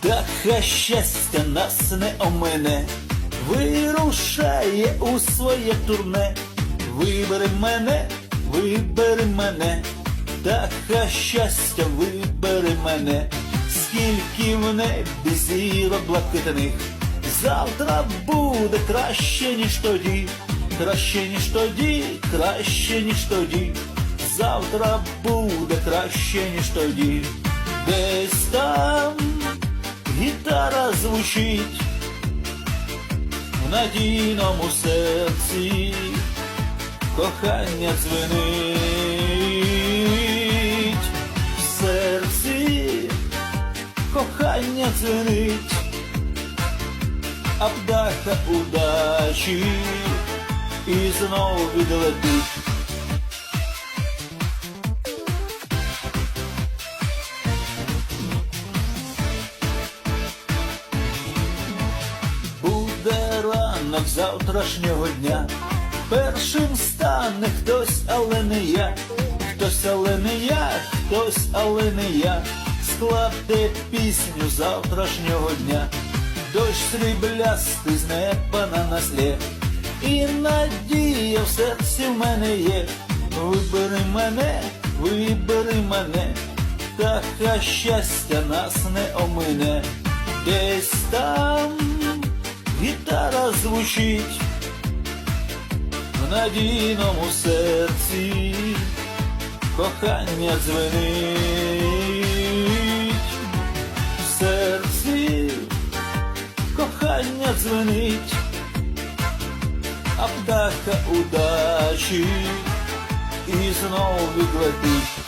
та щастя нас не омине, вирушає у своє турне. Вибери мене, вибери мене, та щастя вибери мене, скільки в небі зірок блакитних, завтра буде краще, ніж тоді, краще, ніж тоді, краще, ніж тоді, завтра буде краще, ніж тоді, звучить в надійному серці кохання дзвенить в серці, кохання дзвенить, а птаха удачі і знов відлетить. Ранок завтрашнього дня. Першим стане хтось, але не я, хтось, але не я, хтось, але не я, складе пісню завтрашнього дня, дощ сріблястий з неба на наслє, і надія в серці в мене є. Вибери мене, вибери мене, та хай щастя нас не омине, десь там звучить в надійному серці кохання дзвенить в серці кохання дзвенить, а птаха удачі і знов відлетить.